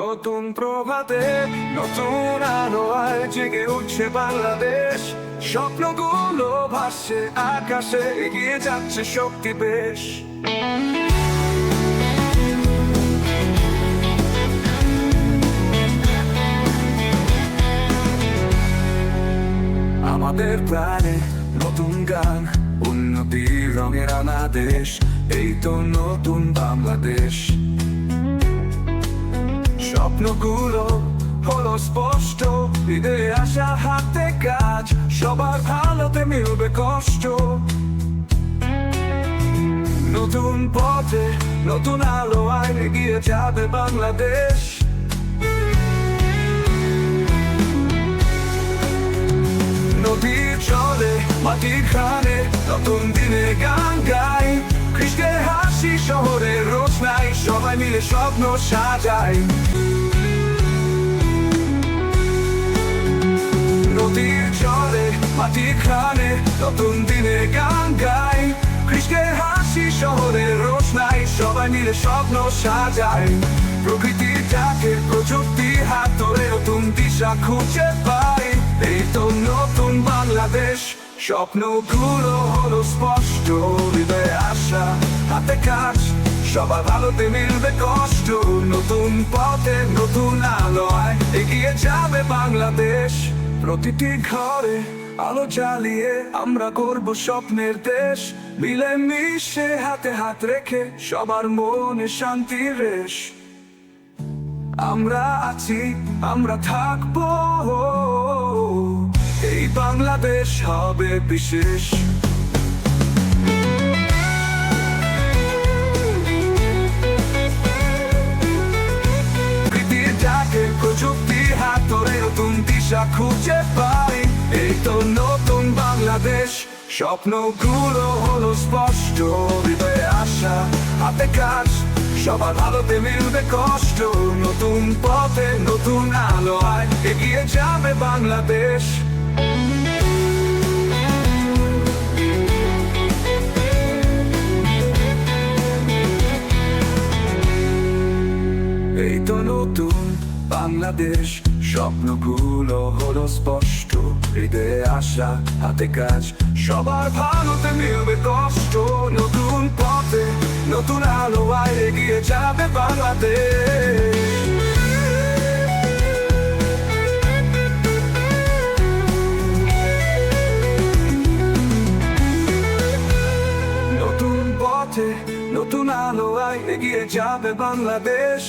নতুন প্রভাতে, নতুন আলোয় জেগে উঠছে বাংলাদেশ। স্বপ্নগুলো ভাসছে, আকাশে এগিয়ে যাচ্ছে শক্তি বেশ। আমাদের প্রাণে নতুন গান, উন্নতির রঙের আমাদেশ এই তো নতুন বাংলাদেশ। স্বপ্নগুলো হলো স্পষ্ট। হৃদয়ে আসা হাতে কাজ, সবার ভালোতে মিলবে কষ্ট। নতুন পথে নতুন আলো আয় এগিয়ে যাবে বাংলাদেশ। নদীর চলে মাটির খানে নতুন দিনে গান গাই। কৃষ্ণের হাসি শহরের রোজ নাই, সবাই মিলে স্বপ্ন সাজাই। মাটির খানে নতুন দিনে গান গাই। কৃষ্ণের হাসি শহরের রোজ নাই সবাই মিলে স্বপ্ন সাজাই। প্রকৃতির ডাকে প্রযুক্তি হাত ধরে নতুন দিশা খুঁজে পাই। এই তো নতুন বাংলাদেশ, স্বপ্নগুলো হলো স্পষ্ট হৃদয়ে আশা, হাতে কাজ, সবার ভালোতে মিলবে কষ্ট। নতুন পথে নতুন আলোয় এগিয়ে যাবে বাংলাদেশ, প্রতিটি ঘরে আলো চালিয়ে আমরা করব স্বপ্নের দেশ। মিলে মিশে হাতে হাত রেখে সবার মনে শান্তির রেশ। আমরা আছি, আমরা থাকব। এই বাংলাদেশ হবে বিশেষ। খুঁজে পাই। এই তো নতুন বাংলাদেশ। স্বপ্নগুলো হলো স্পষ্ট, হৃদয়ে আশা, হাতে কাজ। সবার ভালোতে মিলবে কষ্ট। নতুন পথে নতুন আলো আয় এগিয়ে যাবে বাংলাদেশ। এই তো নতুন বাংলাদেশ। স্বপ্নগুলো হলো স্পষ্ট। হৃদয়ে আশা, হাতে কাজ, সবার ভালোতে মিলবে কষ্ট। নতুন পথে, নতুন আলো আয় গিয়ে যাবে বাংলাদেশ নতুন পথে, নতুন আলো আয় এগিয়ে যাবে বাংলাদেশ।